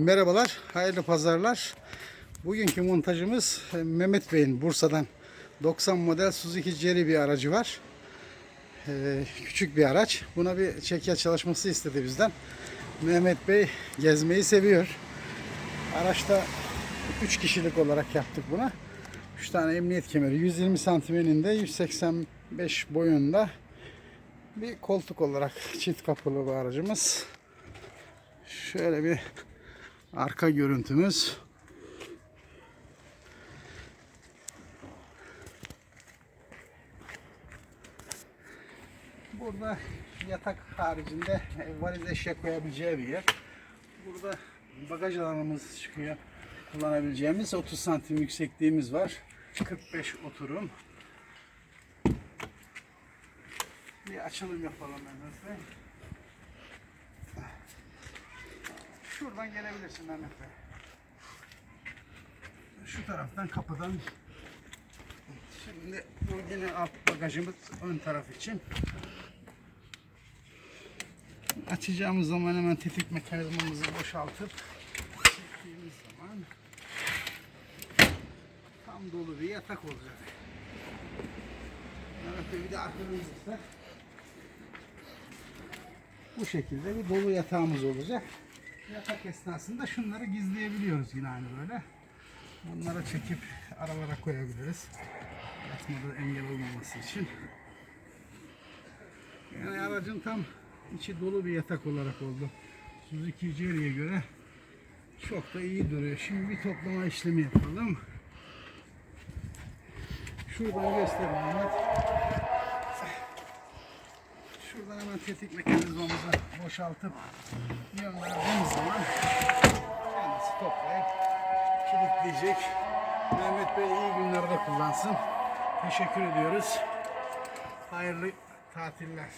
Merhabalar, hayırlı pazarlar. Bugünkü montajımız e, Mehmet Bey'in Bursa'dan 90 model Suzuki Jerry bir aracı var. Ee, küçük bir araç. Buna bir çekyat çalışması istedi bizden. Mehmet Bey gezmeyi seviyor. Araçta 3 kişilik olarak yaptık buna. 3 tane emniyet kemeri 120 santim eninde 185 boyunda bir koltuk olarak çift kapılı bir aracımız. Şöyle bir arka görüntümüz. Burada yatak haricinde valiz eşya koyabileceği bir yer. Burada bagaj alanımız çıkıyor. Kullanabileceğimiz 30 santim yüksekliğimiz var. 45 oturum. Bir açılım yapalım Mehmet Bey. Şuradan gelebilirsin Mehmet Bey. Şu taraftan kapıdan. Şimdi bu yine alt bagajımız ön taraf için. Açacağımız zaman hemen tetik mekanizmamızı boşaltıp çektiğimiz zaman tam dolu bir yatak olacak. Mehmet Bey bir de arkamızda bu şekilde bir dolu yatağımız olacak. Yatak esnasında şunları gizleyebiliyoruz yine aynı böyle. Bunları çekip aralara koyabiliriz. Yatmada engel olmaması için. Yani aracın tam içi dolu bir yatak olarak oldu. Suzuki Jerry'e göre çok da iyi duruyor. Şimdi bir toplama işlemi yapalım. Şuradan göster Mehmet. Şuradan hemen tetik mekanizmamızı boşaltıp gönderdiğimiz Mehmet Bey iyi günlerde kullansın. Teşekkür ediyoruz. Hayırlı tatiller.